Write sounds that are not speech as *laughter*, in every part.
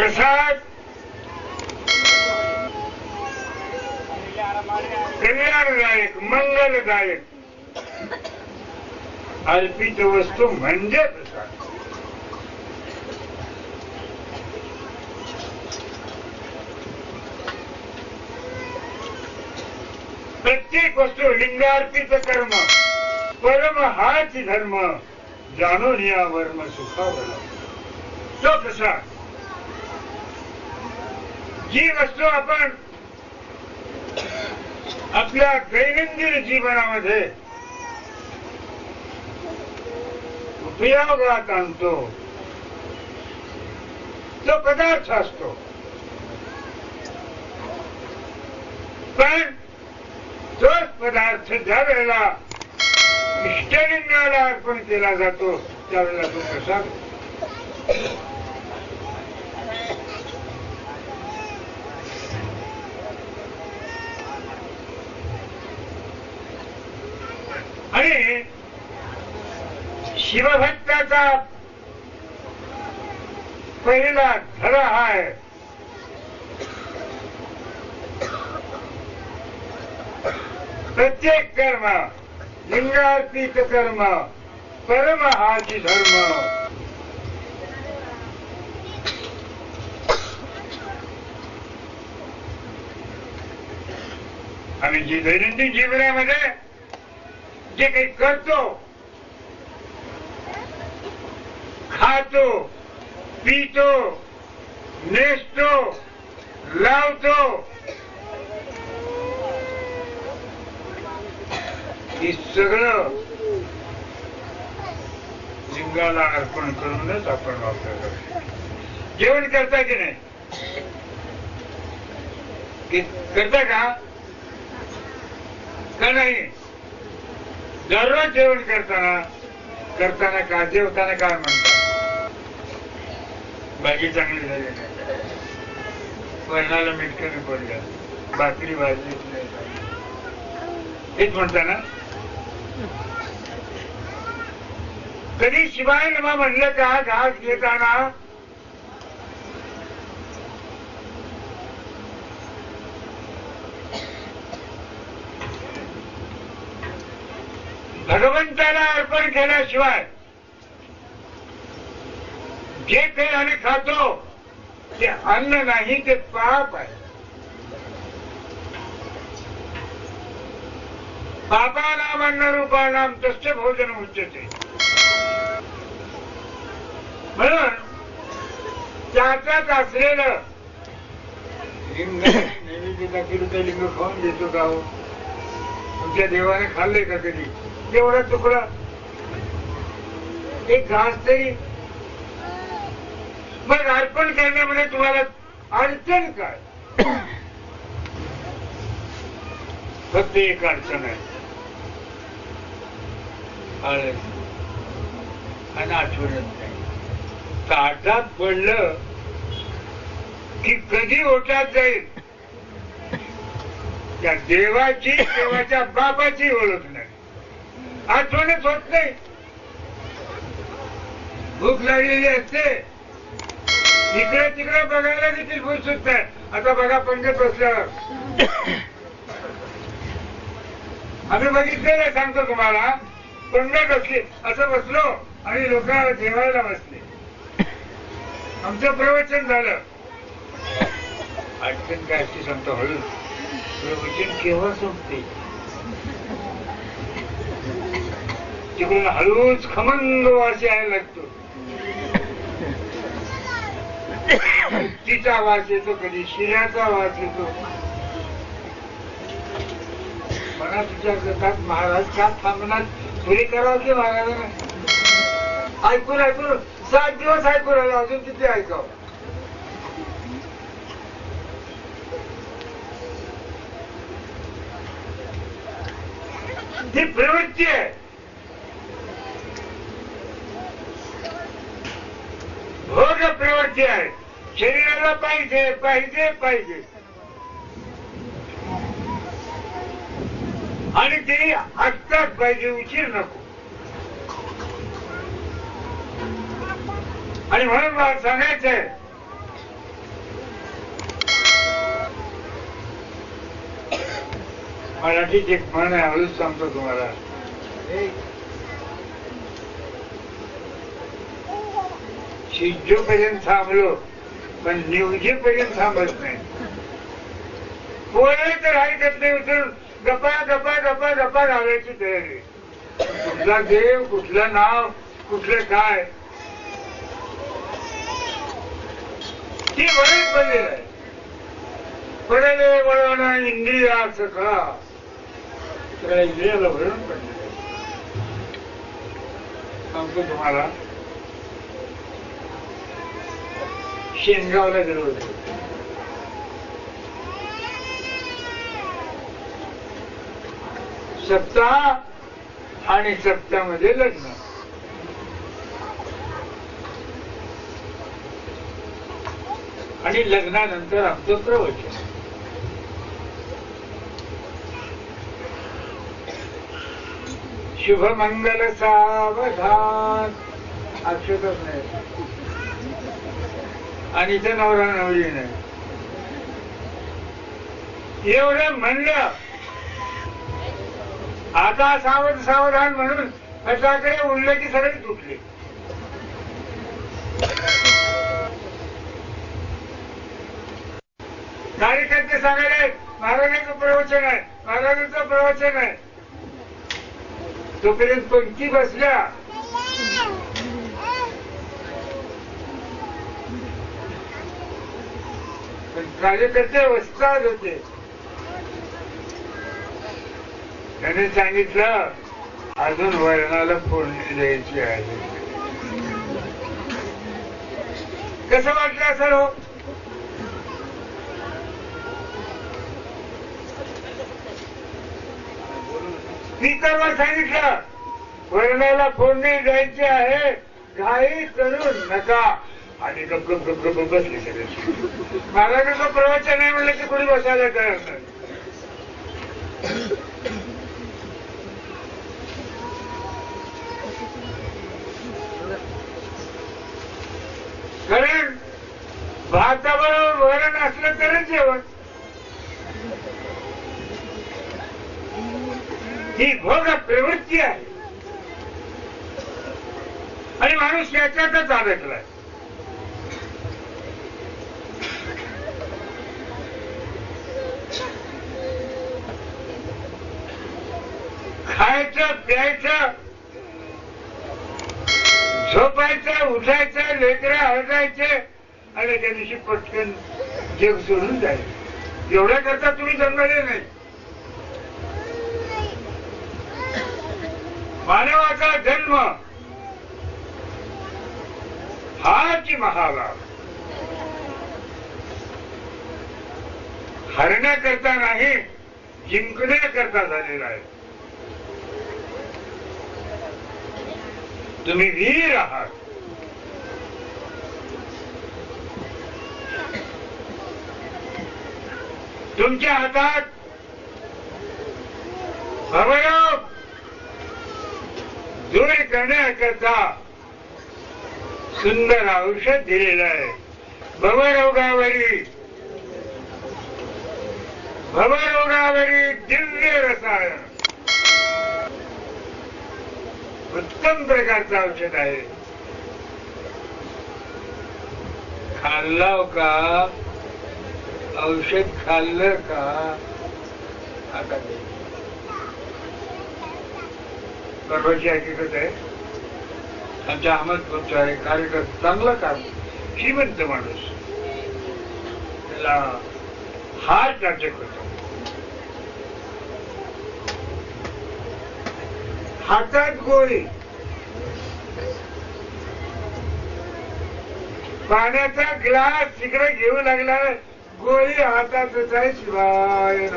प्रसाद। कल्याणदायक, मंगलदायक। अर्पित वस्तू म्हणजे प्रसाद। प्रत्येक वस्तू लिंगार्पित कर्म, परम हाच धर्म, जाणून या वर्म सुखावला। तो प्रसाद। जी वस्तू आपण आपल्या दैनंदिन जीवनामध्ये उपयोगात आणतो. तो पदार्थ असतो. पण तोच पदार्थ ज्या वेळेला इष्टलिंगाला अर्पण केला जातो त्यावेळेला तो प्रसाद आणि शिवभक्ताचा पहिला धडा हा आहे प्रत्येक कर्म लिंगार्पित कर्म परम हाची धर्म. आणि जी दैनंदिन जीवनामध्ये जे काही करतो खातो पितो नेसतो लावतो हे सगळं लिंगाला अर्पण करूनच आपण वापरतो जेवण करता की नाही? करता का? का नाही? दररोज जेवण करताना करताना का जेवताना काय म्हणतात? भाजी चांगली झाली नाही. वर्णाला मीठ कमी पडलं. भाकरी भाजी नाही हेच म्हणता ना? कधी शिवाय नमा म्हणलं का घास घेताना भगवंताला अर्पण केल्याशिवाय जे काही आम्ही खातो ते अन्न नाही ते पाप आहे. पापानाम अन्न रूपानाम तस्य भोजन उच्चते म्हणून त्याच्यात असलेलं लिंग नैवेद्याला किती लिंग खाऊन देतो का हो? तुमच्या देवाने खाल्ले का कधी? तेवढा तुकडा. एक घास तरी मग अर्पण करण्यामध्ये तुम्हाला अडचण काय? फक्त एक अडचण आहे. आणि आठवणत नाही. ताटात पडलं की कधी ओटात जाईल? त्या देवाची देवाच्या बापाची ओळख नाही. आठवणच होत नाही. भूक लागलेली असते. इकडे तिकडे बघायला देखील भूक सुटतात आता बघा पंडित बसल्यावर. आम्ही बघितलेलं सांगतो तुम्हाला. पंडित असली असं बसलो आणि लोक जेवायला बसले. आमचं प्रवचन झालं. अडचण काय असते सांगतो हळू. प्रवचन केव्हा संपते? तिकडून हळूच खमंग वास यायला लागतो. तिचा वास येतो कधी शिऱ्याचा वास येतो. मला तुझ्या गटात महाराज का थांबणार. पुरी करावं की महाराजांना ऐकून ऐकून. सात दिवस ऐकून राहिलो अजून किती ऐकावं? ती प्रवृत्ती आहे. माझं प्रवृत्ती आहे. शरीराला पाहिजे पाहिजे पाहिजे. आणि ते असतात पाहिजे उशीर नको. आणि म्हणून मला सांगायचंय मराठीत एक म्हण आहे हळूच सांगतो तुम्हाला. शिजोपर्यंत थांबलो पण निवजेपर्यंत थांबत नाही. पोळे तर ऐकत नाही उतरून गप्पा गप्पा गप्पा गप्पा घालायची तयारी. कुठला देव कुठलं नाव कुठलं काय? ती बरीच बदलेल आहे. पडले वळवणं इंद्रिया सखा. सगळ्या इंद्रियाला वळण पडलेलं आहे. सांगतो तुम्हाला. शेंगावला गेलो होतो. सप्ताह आणि सप्तामध्ये लग्न. आणि लग्नानंतर आमचं प्रवचन. शुभमंगल सावधान. अक्षतच नाही. आणि इथे नवरा नवरी नाही. एवढं म्हणलं. आता सावध सावधान म्हणून कशाकडे उडले की सगळे तुटले. कार्यकर्ते सांगायले महाराजांचं प्रवचन आहे. महाराजांचं प्रवचन आहे. तोपर्यंत पंक्ती बसल्या पण कार्यकर्ते वस्ताद होते. त्याने सांगितलं अजून वर्णाला फोडणी द्यायची आहे. कसं वाटलं असेल हो? स्पीकरवर सांगितलं वर्णाला फोडणी द्यायची आहे घाई करू नका. आणि गप गप गप गप बसले सगळे. महाराजांचं प्रवचन नाही म्हणलं की कोणी बसायला तयार नाही कारण भाताबरोबर वरण असलं तरच जेवण. ही भोग प्रवृत्ती आहे. आणि माणूस याच्यातच अडकलाय. खायचं प्यायचं झोपायचं उठायचं लेकरं हळगायचे आणि त्या दिवशी पटकन जग सोडून जायचं. एवढ्या करता तुम्ही जन्मले नाही. मानवाचा जन्म हाच महाभाग हरण्याकरता नाही जिंकण्याकरता झालेला आहे. तुम्ही वीर आहात. तुमच्या हातात भवयोग दूर करण्याकरता सुंदर औषध दिलेलं आहे. भवरोगावरी भवरोगावरी दिव्य रसायन. उत्तम प्रकारचं औषध आहे. खाल्लाव का? औषध खाल्लं का? आता ते. परवाची हकीकत आहे. आमच्या अहमदपूरचा आहे कार्यकर्ता चांगला काम. श्रीमंत माणूस. त्याला हाच अटॅक होतो. हातात गोळी. पाण्याचा ग्लास तिकडे घेऊ लागला. गोळी हातातच आहे शिवाय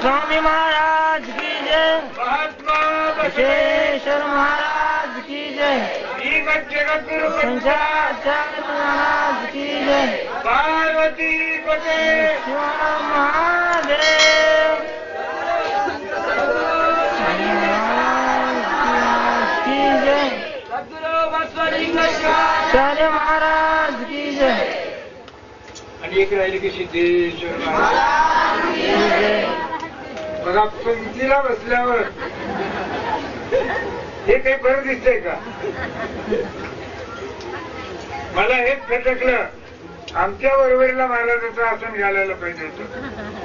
स्वामी महाराज की जय। महात्मा विश्वेश्वर महाराज की जय। जगद्गुरु महाराज की जय। पार्वती पते। महादेव महाराज की जय आणि एक राहिले की सिद्धेश्वर महाराज बघा पंक्तीला बसल्यावर हे काही बरं दिसतंय का? मला हेच खटकलं. आमच्या बरोबरीला महाराजाचं आसन घालायला पाहिजे होतं. *laughs*